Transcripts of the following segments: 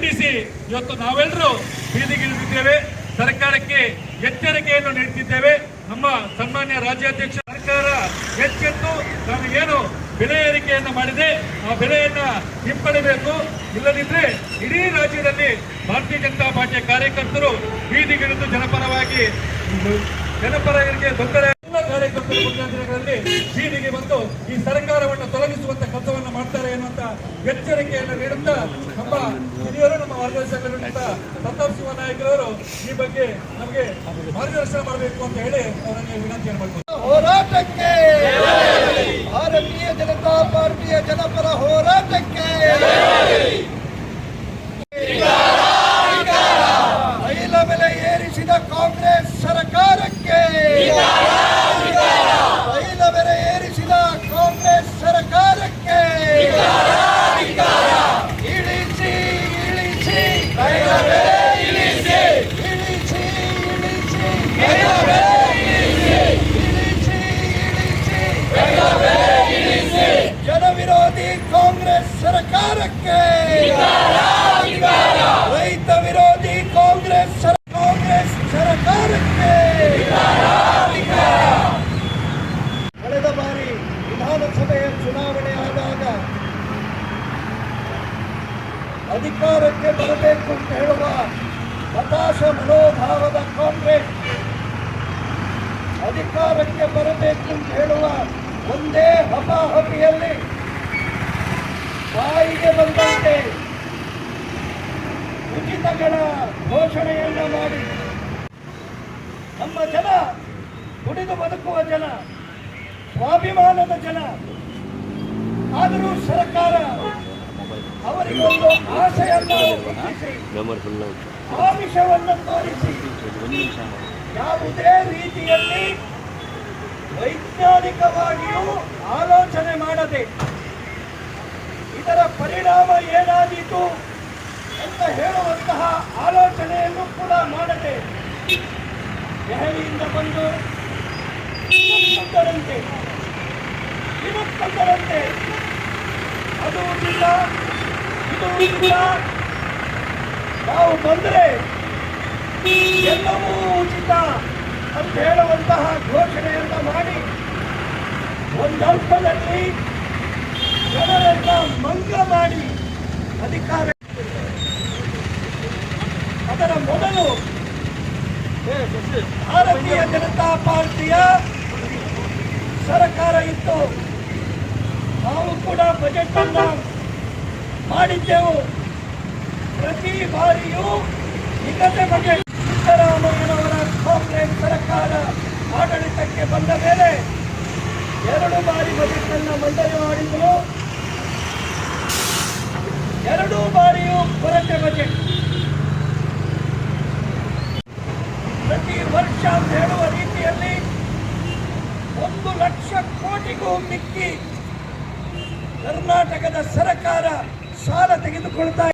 ಖಂಡಿಸಿ ಇವತ್ತು ನಾವೆಲ್ಲರೂ ಬೀದಿಗಿಳಿದಿದ್ದೇವೆ. ಸರ್ಕಾರಕ್ಕೆ ಎಚ್ಚರಿಕೆಯನ್ನು ನೀಡುತ್ತಿದ್ದೇವೆ ನಮ್ಮ ಸನ್ಮಾನ್ಯ ರಾಜ್ಯಾಧ್ಯಕ್ಷ ಸರ್ಕಾರ ಎಚ್ಚೆತ್ತು ನಮಗೇನು ಬೆಲೆ ಏರಿಕೆಯನ್ನು ಮಾಡಿದೆ, ಆ ಬೆಲೆಯನ್ನ ಹಿಂಪಡೆಯಬೇಕು ಇಲ್ಲದಿದ್ರೆ ಇಡೀ ರಾಜ್ಯದಲ್ಲಿ ಭಾರತೀಯ ಜನತಾ ಪಾರ್ಟಿಯ ಕಾರ್ಯಕರ್ತರು ಬೀದಿಗಿಳಿದು ಜನಪರವಾಗಿ ಜನಪರರಿಗೆ ತೊಂದರೆ ಎಲ್ಲ ಬೀದಿಗೆ ಬಂದು ಈ ಸರ್ಕಾರವನ್ನು ತೊಲಗಿಸುವಂತ ಕೆಲಸವನ್ನು ಮಾಡ್ತಾರೆ ಎನ್ನುವಂತ ಎಚ್ಚರಿಕೆಯನ್ನು ನೀಡುತ್ತಾ ನಮ್ಮ ನಾಯಕರವರು ಈ ಬಗ್ಗೆ ನಮಗೆ ಮಾರ್ಗದರ್ಶನ ಮಾಡಬೇಕು ಅಂತ ಹೇಳಿ ಅವರನ್ನು ವಿನಂತಿಯನ್ನು ಮಾಡ್ತಾರೆ ಹೋರಾಟಕ್ಕೆ ಭಾರತೀಯ ಜನತಾ ಪಾರ್ಟಿಯ ಜನಪರ ಹೋರಾಟಕ್ಕೆ ತೈಲ ಬೆಲೆ ಏರಿಸಿದ ಕಾಂಗ್ರೆಸ್. ಅಧಿಕಾರಕ್ಕೆ ಬರಬೇಕು ಅಂತ ಹೇಳುವ ಹತಾಶ ಮನೋಭಾವದ ಕಾಂಗ್ರೆಸ್ ಅಧಿಕಾರಕ್ಕೆ ಬರಬೇಕು ಅಂತ ಹೇಳುವ ಒಂದೇ ಹಪಾಹಪಿಯಲ್ಲಿ ಬಾಯಿಗೆ ಬಂದಂತೆ ಉಚಿತಗಳ ಘೋಷಣೆಯನ್ನು ಮಾಡಿ. ನಮ್ಮ ಜನ, ಕುಡಿದು ಬದುಕುವ ಜನ, ಸ್ವಾಭಿಮಾನದ ಜನ, ಆದರೂ ಸರ್ಕಾರ ತೋರಿಸಿ ಯಾವುದೇ ರೀತಿಯಲ್ಲಿ ವೈಜ್ಞಾನಿಕವಾಗಿಯೂ ಆಲೋಚನೆ ಮಾಡದೆ ಇದರ ಪರಿಣಾಮ ಏನಾದೀತು ಅಂತ ಹೇಳುವಂತಹ ಆಲೋಚನೆಯನ್ನು ಕೂಡ ಮಾಡದೆ ದೆಹಲಿಯಿಂದ ಬಂದು ಇನ್ನೊಂದರಂತೆ ಅದು ಇಲ್ಲ ಇದು ಇಲ್ಲ ನಾವು ಬಂದರೆ ಎಲ್ಲವೂ ಉಚಿತ ಅಂತ ಹೇಳುವಂತಹ ಘೋಷಣೆಯನ್ನ ಮಾಡಿ ಒಂದಲ್ಪದಲ್ಲಿ ಜನರನ್ನ ಮಂಗ ಮಾಡಿ ಅಧಿಕಾರ ಅದರ ಮೊದಲು ಭಾರತೀಯ ಜನತಾ ಪಾರ್ಟಿಯ ಸರ್ಕಾರ ಇತ್ತು. ನಾವು ಕೂಡ ಬಜೆಟ್ ಅನ್ನು ಮಾಡಿದ್ದೆವು. ಪ್ರತಿ ಬಾರಿಯೂ ನಿಗದಿ ಬಜೆಟ್ ಸಿದ್ದರಾಮಯ್ಯನವರ ಕಾಂಗ್ರೆಸ್ ಸರ್ಕಾರ ಆಡಳಿತಕ್ಕೆ ಬಂದ ಮೇಲೆ ಎರಡು ಬಾರಿ ಬಜೆಟ್ ಅನ್ನು ಮಂಡನೆ ಮಾಡಿದ್ದರು ಎರಡೂ ಬಾರಿಯೂ ಕೊರತೆ ಬಜೆಟ್. ಪ್ರತಿ ವರ್ಷ ಹೇಳುವ ರೀತಿಯಲ್ಲಿ ಒಂದು ಲಕ್ಷ ಕೋಟಿಗೂ ಮಿಕ್ಕಿ ಕರ್ನಾಟಕದ ಸರ್ಕಾರ ಸಾಲ ತೆಗೆದುಕೊಳ್ತಾ.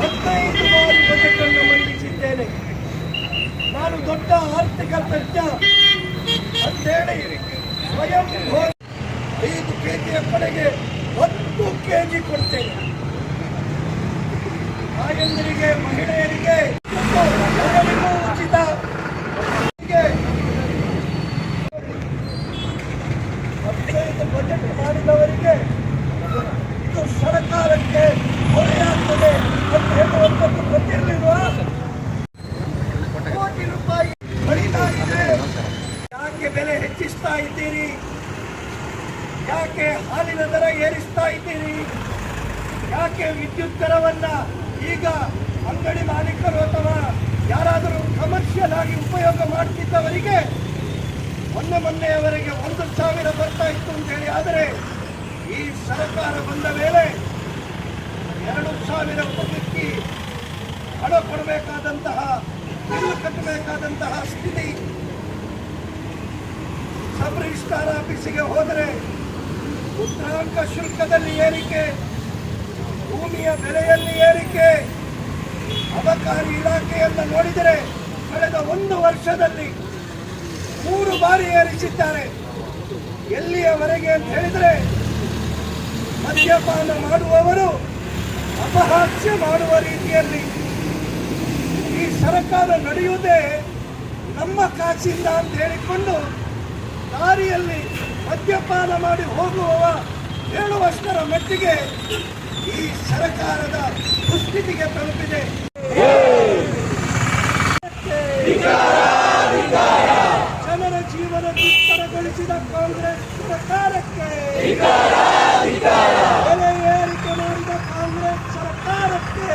ಹದಿನೈದು ಬಾರಿ ಬಜೆಟ್ ಅನ್ನು ಮಂಡಿಸಿದ್ದೇನೆ. ನಾನು ದೊಡ್ಡ ಆರ್ಥಿಕ ತಜ್ಞ. ಅಂತೇಳಿ ಸ್ವಯಂ ಐದು ಕೆಜಿಯ ಕಡೆಗೆ ಹತ್ತು ಕೆಜಿ ಕೊಡ್ತೇನೆ. ಹಾಗೆಂದರಿಗೆ ಮಹಿಳೆಯರಿಗೆ ಎಲ್ಲರಿಗೂ ಉಚಿತ ಹೀಗೆ ಹದಿನೈದು ಬಜೆಟ್ ಮಾಡಿದವರಿಗೆ ಇದು ಸರ್ಕಾರಕ್ಕೆ ಹೊರೆಯಾಗ್ತದೆ ಅಂತ ಹೇಳುವಂಥದ್ದು ಗೊತ್ತಿರಲಿಲ್ವಾ ಕೋಟಿ ರೂಪಾಯಿ ಕಡಿತಾ ಇದೆ ಯಾಕೆ ಬೆಲೆ ಹೆಚ್ಚಿಸ್ತಾ ಇದ್ದೀರಿ? ಯಾಕೆ ಹಾಲಿನ ದರ ಏರಿಸ್ತಾ ಇದ್ದೀರಿ? ಯಾಕೆ ವಿದ್ಯುತ್ ದರವನ್ನು ಈಗ ಅಂಗಡಿ ಮಾಲೀಕರು ಅಥವಾ ಯಾರಾದರೂ ಕಮರ್ಷಿಯಲ್ ಆಗಿ ಉಪಯೋಗ ಮಾಡ್ತಿದ್ದವರಿಗೆ ಮೊನ್ನೆ ಮೊನ್ನೆಯವರೆಗೆ ಒಂದು ಸಾವಿರ ಬರ್ತಾ ಇತ್ತು ಅಂತ ಹೇಳಿ ಆದರೆ ಈ ಸರ್ಕಾರ ಬಂದ ಮೇಲೆ ಎರಡು ಸಾವಿರ ಕೊಡಲಿಕ್ಕೆ ಹಣ ಕೊಡಬೇಕಾದಂತಹ ಕಟ್ಟಬೇಕಾದಂತಹ ಸ್ಥಿತಿ ಸಬ್ ರಿಜಿಸ್ಟ್ರಾರ್ ಆಫೀಸಿಗೆ ಹೋದರೆ ಮುದ್ರಾಂಕ ಶುಲ್ಕದಲ್ಲಿ ಏರಿಕೆ, ಭೂಮಿಯ ಬೆಲೆಯಲ್ಲಿ ಏರಿಕೆ, ಅಬಕಾರಿ ಇಲಾಖೆಯನ್ನು ನೋಡಿದರೆ ಕಳೆದ ಒಂದು ವರ್ಷದಲ್ಲಿ ಮೂರು ಬಾರಿ ಏರಿಸಿದ್ದಾರೆ. ಎಲ್ಲಿಯವರೆಗೆ ಅಂತ ಹೇಳಿದರೆ ಮದ್ಯಪಾನ ಮಾಡುವವರು ಅಪಹಾಸ್ಯ ಮಾಡುವ ರೀತಿಯಲ್ಲಿ ಈ ಸರ್ಕಾರ ನಡೆಯುವುದೇ ನಮ್ಮ ಕಾಸಿಂದ ಅಂತ ಹೇಳಿಕೊಂಡು ದಾರಿಯಲ್ಲಿ ಮದ್ಯಪಾನ ಮಾಡಿ ಹೋಗುವವ ಹೇಳುವಷ್ಟರ ಮಟ್ಟಿಗೆ ಈ ಸರ್ಕಾರದ ದುಸ್ಥಿತಿಗೆ ತಲುಪಿದೆ. ಜನರ ಜೀವನ ದುಸ್ತರಗೊಳಿಸಿದ ಕಾಂಗ್ರೆಸ್ ಸರ್ಕಾರಕ್ಕೆ ಬೆಲೆ ಏರಿಕೆ ಮಾಡಿದ ಕಾಂಗ್ರೆಸ್ ಸರ್ಕಾರಕ್ಕೆ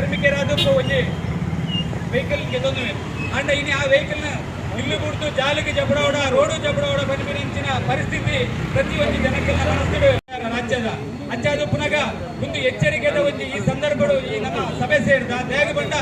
ಬೇತೆ ಬೇತೆ ಕಾರ್ಮಿಕರ ಅದಕ್ಕೂ ಒಂದು వెహికల్ ಗೆದ್ದೊಂದು అండ్ ఇని ఆ వెహికల్ ఇల్లు గుర్తు జాలికి చెప్పడవడ రోడ్డు చెప్పడవడ పరిగణించిన ಪರಿಸ್ಥಿತಿ ಪ್ರತಿ ಒಂದು ಜನಕ್ಕೆಲ್ಲ ಮನಸ್ಸಿಡು ರಾಜ್ಯದ ಅಂಚಾದು ಪುನಗ ಒಂದು ಎಚ್ಚರಿಕೆದ ಒಂದು ಈ ಸಂದರ್ಭಗಳು ಈ ನಮ್ಮ ಸಭೆ ಸೇರಿದ ದೇಗ ಬಂಡ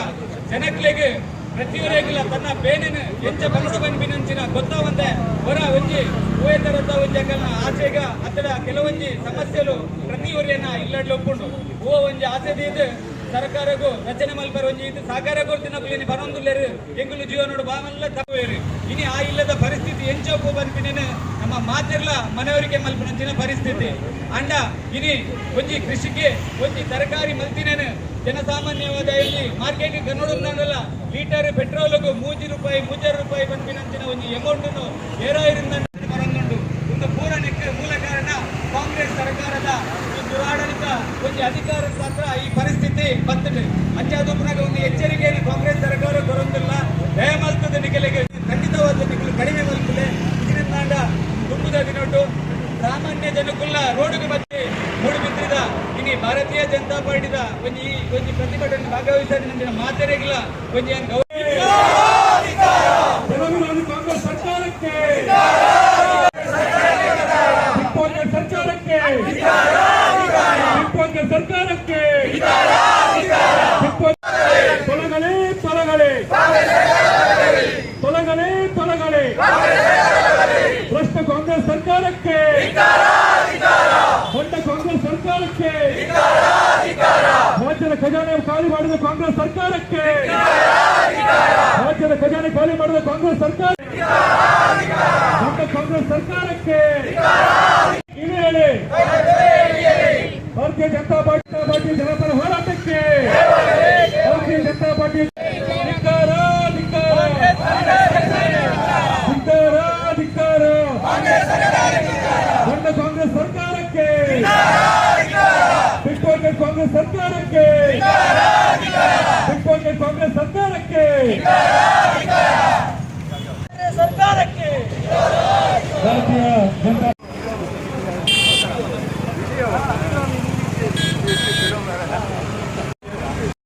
ಜನಕ್ಲೆಗೆ ಪ್ರತಿಯೊರೆಗಿಲ್ಲ ತನ್ನ ಬೇನಿನ ಎಂಚ ಮನಸ್ಸು ಬನ್ಪಿನಂಚಿನ ಗೊತ್ತಾವಂತೆ ಹೊರ ಒಂಜಿ ಓಯತರದ ಒಂಜಿ ಅಕಲ್ನ ಆಸೆಗ ಅತ್ತಡ ಕೆಲವೊಂಜಿ ಸಮಸ್ಯೆಲು ಪ್ರತಿಯೊರಿಯನ್ನ ಇಲ್ಲಡ್ಲು ಒಪ್ಪುಂಡು ಓ ಒಂಜಿ ಆಸೆ ಇದು ಸರ್ಕಾರಗೂ ರಚನೆ ಮಲ್ಪರ ಒಂಜಿ ಇದು ಸಾಕಾರ ಕೊಡ್ತಿನ ಬರೊಂದುಲ್ಲೇರು ಎಂಗುಲು ಜೀವನೋಡು ಬಾಮಲ್ಲ ತಪ್ಪೇರು ಇನಿ ಆ ಇಲ್ಲದ ಪರಿಸ್ಥಿತಿ ಎಂಚೋಪು ಬನ್ಪಿನೇನು ನಮ್ಮ ಮಾತಿರ್ಲ ಮನೆಯವರಿಗೆ ಮಲ್ಪನಂಚಿನ ಪರಿಸ್ಥಿತಿ. ಅಂಡ ಇನಿ ಒಂಜಿ ಕೃಷಿಗೆ, ಒಂಜಿ ತರಕಾರಿ ಮಲ್ತಿನೇನು ಜನಸಾಮಾನ್ಯವಾದ ಇಲ್ಲಿ ಮಾರ್ಕೆಟ್ ಕನ್ನಡಲ್ಲ ಲೀಟರ್ ಪೆಟ್ರೋಲ್ಗೂ ಮೂಜಿ ರೂಪಾಯಿ ಮೂಜಾರು ರೂಪಾಯಿ ಬನ್ಪಿನಂಚಿನ ಒಂಜಿ ಅಮೌಂಟ್ ಏರಾಯಿರಿಂದ ಬರೊಂದುಂಡು ಒಂದು ಪೂರಣಿಕೆ ಮೂಲ ಕಾರಣ ಕಾಂಗ್ರೆಸ್ ಸರ್ಕಾರದ ಈ ದುರಾಡಳಿತ ಒಂದು ಅಧಿಕಾರ ಮಾತ್ರ ಈ ಪರಿಸ್ಥಿತಿ ಬರ್ತದೆ ಅಂಚಾದೊಬ್ಬನಾಗ ಒಂದು ಎಚ್ಚರಿಕೆಯನ್ನು ಕಾಂಗ್ರೆಸ್ ಸರ್ಕಾರ ಬರೊಂದಿಲ್ಲ ದಯಮಲ್ತದ ನಿಖಲಿಗೆ ಖಂಡಿತವಾದ ನಿಖಲು ಕಡಿಮೆ ಮಲ್ಪಲೆ ಇದರಿಂದ ತುಂಬುದ ದಿನೊಟ್ಟು ಸಾಮಾನ್ಯ ಜನಕ್ಕುಲ್ಲ ರೋಡ್ಗೆ ಮತ್ತೆ ಮೂಡಿ ಬಿದ್ದಿದ ಇನಿ ಭಾರತೀಯ ಜನತಾ ಪಾರ್ಟಿದ ಒಂದು ಈ ಒಂದು ಪ್ರತಿಭಟನೆ ಭಾಗವಹಿಸಿದ ನಂತರ ಮಾತಾಡಿಲ್ಲ ಒಂದು ಏನು ಗೌರವ ಸರ್ಕಾರಕ್ಕೆ ಸರ್ಕಾರಕ್ಕೆ ಸರ್ಕಾರಕ್ಕೆ. ರಾಜ್ಯದ ಖಜಾನೆ ಖಾಲಿ ಮಾಡಿದ ಕಾಂಗ್ರೆಸ್ ಸರ್ಕಾರಕ್ಕೆ. ರಾಜ್ಯದ ಖಜಾನೆ ಖಾಲಿ ಮಾಡಿದ ಕಾಂಗ್ರೆಸ್ ಸರ್ಕಾರ. ಕಾಂಗ್ರೆಸ್ ಸರ್ಕಾರಕ್ಕೆ. ಇದು ಹೇಳಿ ಭಾರತೀಯ ಜನತಾ ಪಾರ್ಟಿ ಜನಪರ ಸರ್ಕಾರಕ್ಕೆ. ಭಾರತೀಯ